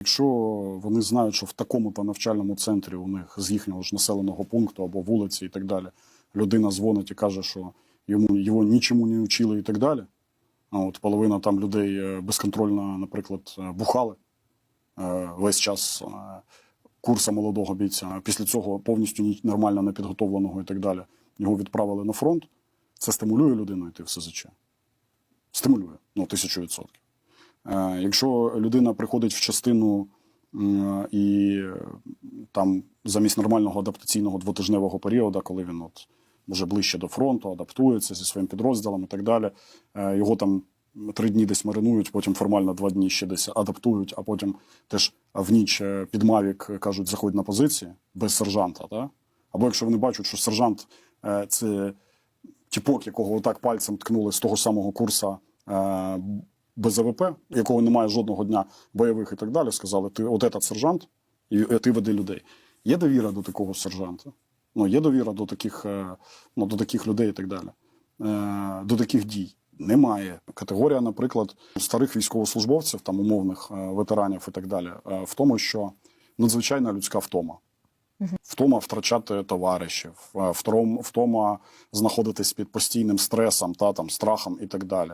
Якщо вони знають, що в такому-то навчальному центрі у них з їхнього ж населеного пункту або вулиці і так далі, людина дзвонить і каже, що йому його нічому не вчили і так далі. А от половина там людей е, безконтрольно, наприклад, е, бухали е, весь час курсу молодого бійця. Після цього повністю ні- нормально непідготовленого і так далі. Його відправили на фронт. Це стимулює людину йти в СЗЧ. Стимулює, ну, тисячу відсотків. Е, Якщо людина приходить в частину і е, там замість нормального адаптаційного двотижневого періоду, коли він от вже ближче до фронту, адаптується зі своїм підрозділом і так далі, е, його там три дні десь маринують, потім формально два дні ще десь адаптують, а потім теж в ніч під Мавік кажуть, заходь на позиції без сержанта. Да? Або якщо вони бачать, що сержант це тіпок, якого отак пальцем ткнули з того самого курсу без АВП, якого немає жодного дня бойових і так далі, сказали, ти от этот сержант, і е, ти веди людей. Є довіра до такого сержанта. Ну, є довіра до таких, е, ну, до таких людей і так далі. Е, до таких дій. Немає. Категорія, наприклад, старих військовослужбовців, там умовних ветеранів і так далі, в тому, що надзвичайна людська втома. Втома втрачати товаришів, втома знаходитись під постійним стресом, та там страхом і так далі.